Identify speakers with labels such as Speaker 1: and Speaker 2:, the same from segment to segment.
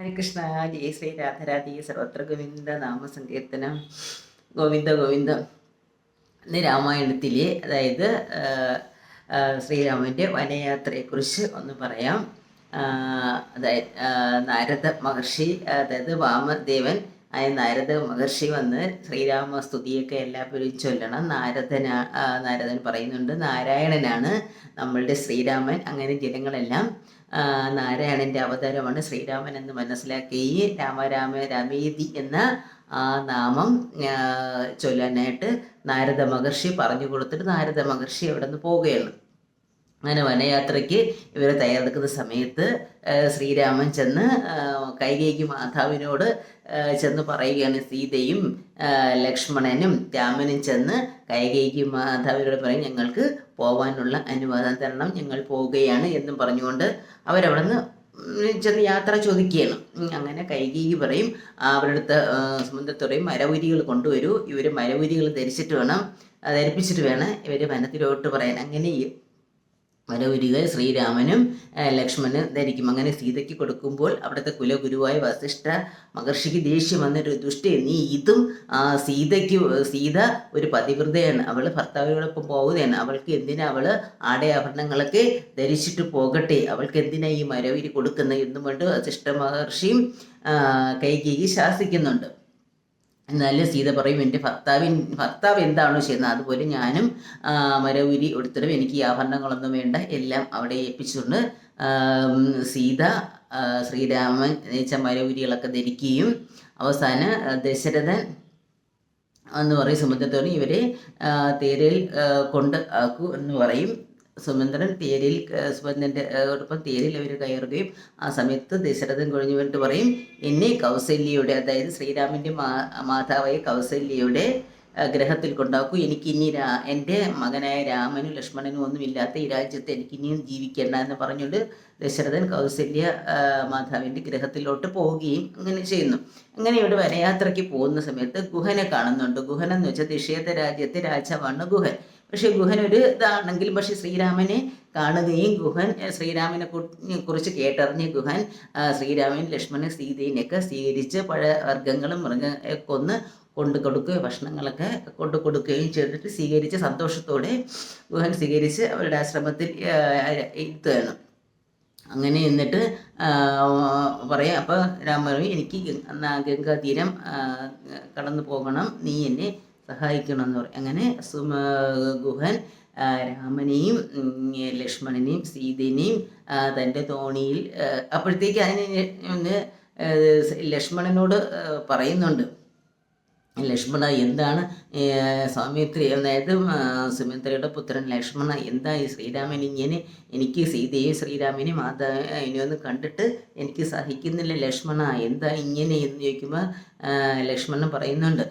Speaker 1: ഹരികൃഷ്ണ ജയ ശ്രീ രാധരാധി സർവത്ര ഗോവിന്ദ നാമസങ്കീർത്തനം ഗോവിന്ദ ഗോവിന്ദ. ഇന്ന് രാമായണത്തിലെ അതായത് ശ്രീരാമന്റെ വനയാത്രയെക്കുറിച്ച് ഒന്ന് പറയാം. അതായത് നാരദ മഹർഷി അതായത് വാമദേവൻ ആയ നാരദ മഹർഷി വന്ന് ശ്രീരാമ സ്തുതിയൊക്കെ എല്ലാവരും ചൊല്ലണം. നാരദന നാരദൻ പറയുന്നുണ്ട് നാരായണനാണ് നമ്മളുടെ ശ്രീരാമൻ. അങ്ങനെ ജനങ്ങളെല്ലാം നാരായണന്റെ അവതാരമാണ് ശ്രീരാമൻ എന്ന് മനസ്സിലാക്കി രാമരാമ രാമേതി എന്ന ആ നാമം ചൊല്ലാനായിട്ട് നാരദ മഹർഷി പറഞ്ഞു കൊടുത്തിട്ട് നാരദ മഹർഷി അവിടെ നിന്ന് പോവുകയാണ്. അങ്ങനെ വനയാത്രയ്ക്ക് ഇവർ തയ്യാറെടുക്കുന്ന സമയത്ത് ശ്രീരാമൻ ചെന്ന് കൈകേക്ക് കൈകേകി മാതാവിനോട് ചെന്ന് പറയുകയാണ്. സീതയും ലക്ഷ്മണനും രാമനും ചെന്ന് കൈകേക്ക് മാതാവിനോട് പറയും ഞങ്ങൾക്ക് പോവാനുള്ള അനുവാദം തരണം ഞങ്ങൾ പോവുകയാണ് എന്നും പറഞ്ഞുകൊണ്ട് അവരവിടെ നിന്ന് ചെന്ന് യാത്ര ചോദിക്കുകയാണ്. അങ്ങനെ കൈകേക്ക് പറയും ആ, അവരുടെ അടുത്ത് സമുദ്രത്തുറയും മരവുരികൾ കൊണ്ടുവരൂ. ഇവർ മരവുരികൾ ധരിച്ചിട്ട് വേണം ധരിപ്പിച്ചിട്ട് വേണം ഇവർ വനത്തിലോട്ട് പറയാൻ. അങ്ങനെ ഈ മരവുരികൾ ശ്രീരാമനും ലക്ഷ്മണനും ധരിക്കും. അങ്ങനെ സീതയ്ക്ക് കൊടുക്കുമ്പോൾ അവിടുത്തെ കുലഗുരുവായ വസിഷ്ഠ മഹർഷിക്ക് ദേഷ്യം വന്നൊരു ദുഷ്ടേ നീ ഇതും സീതയ്ക്ക് സീത ഒരു പതിവ്രതയാണ്. അവൾ ഭർത്താവിനോടൊപ്പം പോകുകയാണ് അവൾക്ക് എന്തിനാ അവൾ ആടയാഭരണങ്ങളൊക്കെ ധരിച്ചിട്ട് പോകട്ടെ? അവൾക്ക് എന്തിനാ ഈ മരവിരി കൊടുക്കുന്നത്? എന്നും കൊണ്ട് വസിഷ്ഠ മഹർഷിയും കൈകേകി ശാസിക്കുന്നുണ്ട്. എന്നാലും സീത പറയും എന്റെ ഭർത്താവിൻ ഭർത്താവ് എന്താണോ ചെയ്യുന്നത് അതുപോലെ ഞാനും മരവുരി എടുത്തിടും. എനിക്ക് ഈ ആഭരണങ്ങളൊന്നും വേണ്ട. എല്ലാം അവിടെ ഏൽപ്പിച്ചുകൊണ്ട് സീത ശ്രീരാമൻ വെച്ച മരവുരികളൊക്കെ ധരിക്കുകയും അവസാനം ദശരഥൻ എന്ന് പറയും സുമന്ത്രത്തോട് ഇവരെ തേരയിൽ കൊണ്ട് ആക്കൂ എന്ന് പറയും. സുമന്ത്രൻ തേരിൽ സുമന്ദ്രന്റെ ഒപ്പം തേരിൽ അവർ കയറുകയും ആ സമയത്ത് ദശരഥൻ കൊഴിഞ്ഞു വന്നിട്ട് പറയും എന്നെ കൗസല്യയുടെ അതായത് ശ്രീരാമന്റെ മാ മാതാവായ കൗസല്യയുടെ ഗ്രഹത്തിൽ കൊണ്ടാക്കൂ. എനിക്ക് ഇനി രാ എന്റെ മകനായ രാമനും ലക്ഷ്മണനും ഒന്നും ഇല്ലാത്ത ഈ രാജ്യത്ത് എനിക്ക് ഇനിയും ജീവിക്കേണ്ട എന്ന് പറഞ്ഞുകൊണ്ട് ദശരഥൻ കൗസല്യ മാതാവിന്റെ ഗ്രഹത്തിലോട്ട് പോവുകയും അങ്ങനെ ചെയ്യുന്നു. അങ്ങനെ ഇവിടെ വനയാത്രയ്ക്ക് പോകുന്ന സമയത്ത് ഗുഹനെ കാണുന്നുണ്ട്. ഗുഹൻ എന്ന് വെച്ചാൽ ദിഷേധ രാജ്യത്തെ രാജാവാണ് ഗുഹൻ. പക്ഷേ ഗുഹൻ ഒരു ഇതാണെങ്കിലും പക്ഷേ ശ്രീരാമനെ കാണുകയും ഗുഹൻ ശ്രീരാമനെ കുറിച്ച് കേട്ടറിഞ്ഞ ഗുഹൻ ശ്രീരാമൻ ലക്ഷ്മണൻ സീതയിനെയൊക്കെ സ്വീകരിച്ച് പഴ വർഗങ്ങളും മൃഗ കൊന്ന് കൊണ്ടു കൊടുക്കുകയും ഭക്ഷണങ്ങളൊക്കെ കൊണ്ടു കൊടുക്കുകയും ചെയ്തിട്ട് സ്വീകരിച്ച് സന്തോഷത്തോടെ ഗുഹൻ സ്വീകരിച്ച് അവരുടെ ആശ്രമത്തിൽ എത്തുകയാണ്. അങ്ങനെ എന്നിട്ട് പറയാം അപ്പോൾ രാമ എനിക്ക് ഗംഗാ തീരം കടന്നു പോകണം. നീ എന്നെ സഹായിക്കണം എന്ന് പറയും. അങ്ങനെ ഗുഹൻ രാമനെയും ലക്ഷ്മണനെയും സീതനെയും തന്റെ തോണിയിൽ അപ്പോഴത്തേക്ക് അതിന് ഒന്ന് ലക്ഷ്മണനോട് പറയുന്നുണ്ട്. ലക്ഷ്മണ എന്താണ്? സ്വാമിത്രി അതായത് സുമിത്രയുടെ പുത്രൻ ലക്ഷ്മണ എന്താ ഈ ശ്രീരാമൻ ഇങ്ങനെ? എനിക്ക് സീതയും ശ്രീരാമനെയും മാതാ ഒന്ന് കണ്ടിട്ട് എനിക്ക് സഹിക്കുന്നില്ല ലക്ഷ്മണ. എന്താ ഇങ്ങനെ എന്ന് ചോദിക്കുമ്പോൾ ലക്ഷ്മണൻ പറയുന്നുണ്ട്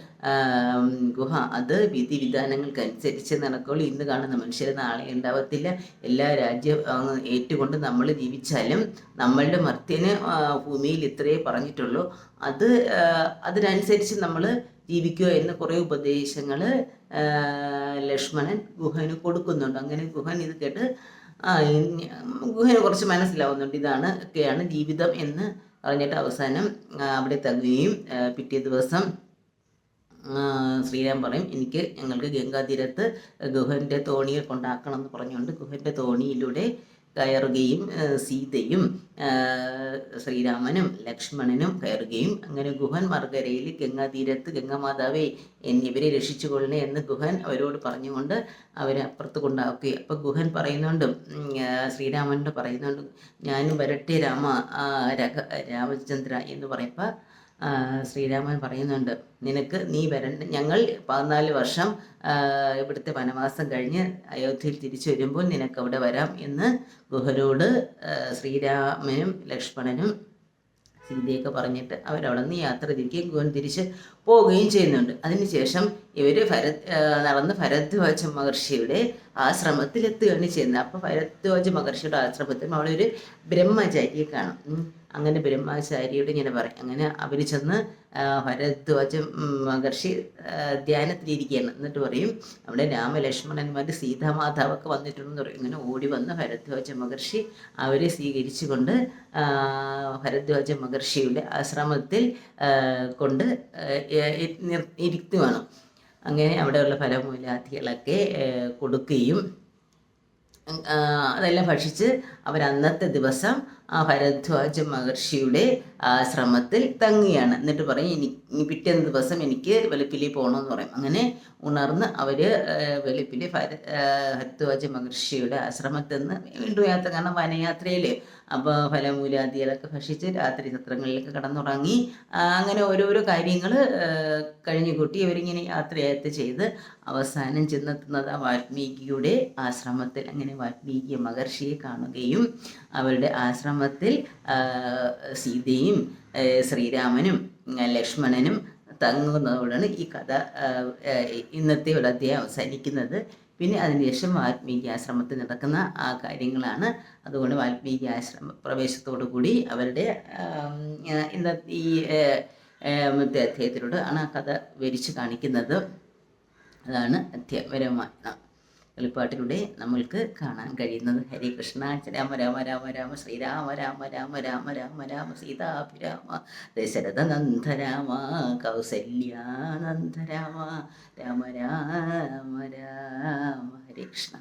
Speaker 1: ഗുഹ അത് വിധി വിധാനങ്ങൾക്കനുസരിച്ച് നടക്കുള്ളൂ. ഇന്ന് കാണുന്ന മനുഷ്യർ നാളെ ഉണ്ടാവത്തില്ല. എല്ലാ രാജ്യം ഏറ്റുകൊണ്ട് നമ്മൾ ജീവിച്ചാലും നമ്മളുടെ മർത്യന് ഭൂമിയിൽ ഇത്രയേ പറഞ്ഞിട്ടുള്ളൂ. അത് അതിനനുസരിച്ച് നമ്മൾ ജീവിക്കുക എന്ന് കുറേ ഉപദേശങ്ങൾ ലക്ഷ്മണൻ ഗുഹന് കൊടുക്കുന്നുണ്ട്. അങ്ങനെ ഗുഹൻ ഇത് കേട്ട് ഗുഹന് കുറച്ച് മനസ്സിലാവുന്നുണ്ട്. ഇതാണ് ഒക്കെയാണ് ജീവിതം എന്ന് പറഞ്ഞിട്ട് അവസാനം അവിടെ തങ്ങുകയും പിറ്റേ ദിവസം ശ്രീരാം പറയും എനിക്ക് ഞങ്ങൾക്ക് ഗംഗാതീരത്ത് ഗുഹന്റെ തോണിയിൽ കൊണ്ടാക്കണം എന്ന് പറഞ്ഞുകൊണ്ട് ഗുഹന്റെ തോണിയിലൂടെ കയറുകയും സീതയും ശ്രീരാമനും ലക്ഷ്മണനും കയറുകയും അങ്ങനെ ഗുഹൻ മർഗരയിൽ ഗംഗാതീരത്ത് ഗംഗാമാതാവെ എന്നിവരെ രക്ഷിച്ചുകൊള്ളണേ എന്ന് ഗുഹൻ അവരോട് പറഞ്ഞുകൊണ്ട് അവരെ അപ്പുറത്ത് കൊണ്ടാക്കുകയും. അപ്പോൾ ഗുഹൻ പറയുന്നുണ്ട് ശ്രീരാമനോട് പറയുന്നുണ്ട് ഞാനും വരട്ടെ രാമ രാമചന്ദ്ര എന്ന് പറയുമ്പോൾ ആ, ശ്രീരാമൻ പറയുന്നുണ്ട് നിനക്ക് നീ വരണ്ട ഞങ്ങൾ പതിനാല് വർഷം ഇവിടുത്തെ വനവാസം കഴിഞ്ഞ് അയോധ്യയിൽ തിരിച്ചു വരുമ്പോൾ നിനക്ക് അവിടെ വരാം എന്ന് ഗുഹരോട് ശ്രീരാമനും ലക്ഷ്മണനും സീതയൊക്കെ പറഞ്ഞിട്ട് അവരവിടെ നിന്ന് യാത്ര തിരിക്കുകയും ഗുഹൻ തിരിച്ച് പോവുകയും ചെയ്യുന്നുണ്ട്. അതിനുശേഷം ഇവർ ഭരത് നടന്ന് ഭരദ്വാജ മഹർഷിയുടെ ആശ്രമത്തിലെത്തുകയാണ് ചെയ്യുന്നത്. അപ്പോൾ ഭരദ്വാജ മഹർഷിയുടെ ആശ്രമത്തിൽ അവിടെ ഒരു ബ്രഹ്മചാരിയെ കാണും. അങ്ങനെ ബ്രഹ്മചാരിയോട് ഇങ്ങനെ പറയും. അങ്ങനെ അവർ ചെന്ന് ഭരദ്വാജ മഹർഷി ധ്യാനത്തിലിരിക്കുകയാണ്. എന്നിട്ട് പറയും അവിടെ രാമലക്ഷ്മണന്മാർ സീതാമാതാവൊക്കെ വന്നിട്ടുണ്ടെന്ന് പറയും. ഇങ്ങനെ ഓടി വന്ന് ഭരദ്വാജ മഹർഷി അവരെ സ്വീകരിച്ചുകൊണ്ട് ഭരദ്വാജ മഹർഷിയുടെ ആശ്രമത്തിൽ കൊണ്ട് ഇരുത്തുവാണ് അങ്ങനെ അവിടെയുള്ള ഫലമൂലാദികളൊക്കെ കൊടുക്കുകയും അതെല്ലാം ഭക്ഷിച്ച് അവരന്നത്തെ ദിവസം ആ ഭരദ്വാജ മഹർഷിയുടെ ആശ്രമത്തിൽ തങ്ങിയാണ്. എന്നിട്ട് പറയും ഇനി പിറ്റേന്ന് ദിവസം എനിക്ക് വെളുപ്പിലി പോകണമെന്ന് പറയും. അങ്ങനെ ഉണർന്ന് അവർ വെളുപ്പിലി ഭര ഭരദ്വാജ മഹർഷിയുടെ ആശ്രമത്തിൽ നിന്ന് വീണ്ടും യാത്ര കാരണം വനയാത്രയിൽ അപ്പോൾ ഫലമൂലാദികളൊക്കെ ഭക്ഷിച്ച് രാത്രി സത്രങ്ങളിലേക്ക് കടന്നുറങ്ങി അങ്ങനെ ഓരോരോ കാര്യങ്ങൾ കഴിഞ്ഞു കൂട്ടി ഇവരിങ്ങനെ യാത്രയാത്ര ചെയ്ത് അവസാനം ചെന്നെത്തുന്നത് ആ വാൽമീകിയുടെ ആശ്രമത്തിൽ. അങ്ങനെ വാൽമീകി മഹർഷിയെ കാണുകയും അവരുടെ ആശ്രമത്തിൽ സീതയും ശ്രീരാമനും ലക്ഷ്മണനും തങ്ങുന്നതോടാണ് ഈ കഥ ഇന്നത്തെ ഒരു അധ്യായം അവസാനിക്കുന്നത്. പിന്നെ അതിനുശേഷം വാൽമീകി ആശ്രമത്തിൽ നടക്കുന്ന ആ കാര്യങ്ങളാണ്. അതുകൊണ്ട് വാൽമീകി ആശ്രമ പ്രവേശത്തോടു കൂടി അവരുടെ ഇന്ന ഈ മറ്റേ അധ്യായത്തിലൂടെ ആണ് ആ കഥ വിവരിച്ച് കാണിക്കുന്നത്. അതാണ് അധ്യാപരമാണ് കളിപ്പാട്ടിലൂടെ നമ്മൾക്ക് കാണാൻ കഴിയുന്നത്. ഹരേ കൃഷ്ണ രാമ രാമ രാമ രാമ ശ്രീരാമ രാമ രാമ രാമ രാമ രാമ സീതാഭിരാമ ദശരഥ നന്ദരാമ കൗസല്യാനന്ദരാമ രാമ രാമ രാമ ഹരേ കൃഷ്ണ.